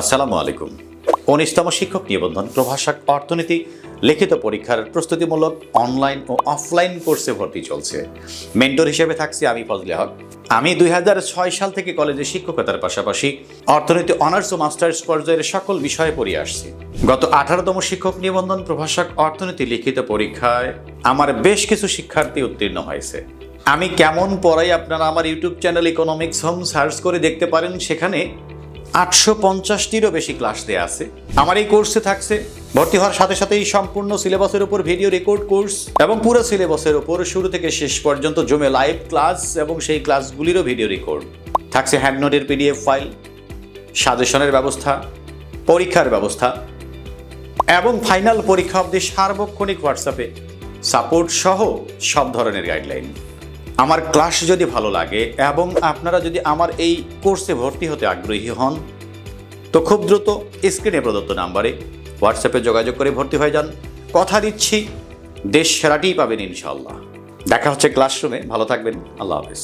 আসসালামু আলাইকুম। উনিশতম শিক্ষক নিবন্ধন প্রভাষক অর্থনীতি লিখিত পরীক্ষার প্রস্তুতিমূলক অনলাইন ও অফলাইন কোর্সে ভর্তি চলছে। মেন্টর হিসেবে থাকছি আমি ফজলে হক। আমি দুই সাল থেকে কলেজে শিক্ষকতার পাশাপাশি অর্থনীতি অনার্স ও মাস্টার্স পর্যায়ের সকল বিষয়ে পড়িয়ে আসছি। গত আঠারোতম শিক্ষক নিবন্ধন প্রভাষক অর্থনীতি লিখিত পরীক্ষায় আমার বেশ কিছু শিক্ষার্থী উত্তীর্ণ হয়েছে। আমি কেমন পড়াই আপনারা আমার YouTube channel economics home search করে দেখতে পারেন, সেখানে আটশো পঞ্চাশটিরও বেশি ক্লাস দেওয়া আছে। আমার এই কোর্সে থাকছে। ভর্তি হওয়ার সাথে সাথেই সম্পূর্ণ সিলেবাসের উপর ভিডিও রেকর্ড কোর্স এবং পুরো সিলেবাসের উপর শুরু থেকে শেষ পর্যন্ত জমে লাইভ ক্লাস এবং সেই ক্লাসগুলিরও ভিডিও রেকর্ড থাকছে হ্যান্ড নোটের পিডিএফ ফাইল সাজেশনের ব্যবস্থা, পরীক্ষার ব্যবস্থা এবং ফাইনাল পরীক্ষা অবধি সার্বক্ষণিক হোয়াটসঅ্যাপে সাপোর্ট সহ সব ধরনের গাইডলাইন আমার ক্লাস যদি ভালো লাগে এবং আপনারা যদি আমার এই কোর্সে ভর্তি হতে আগ্রহী হন, তো খুব দ্রুত স্ক্রিনে প্রদত্ত নাম্বারে হোয়াটসঅ্যাপে যোগাযোগ করে ভর্তি হয়ে যান। কথা দিচ্ছি, দেশ সেরাটিই পাবেন ইনশাল্লাহ দেখা হচ্ছে ক্লাসরুমে ভালো থাকবেন। আল্লাহ হাফেজ।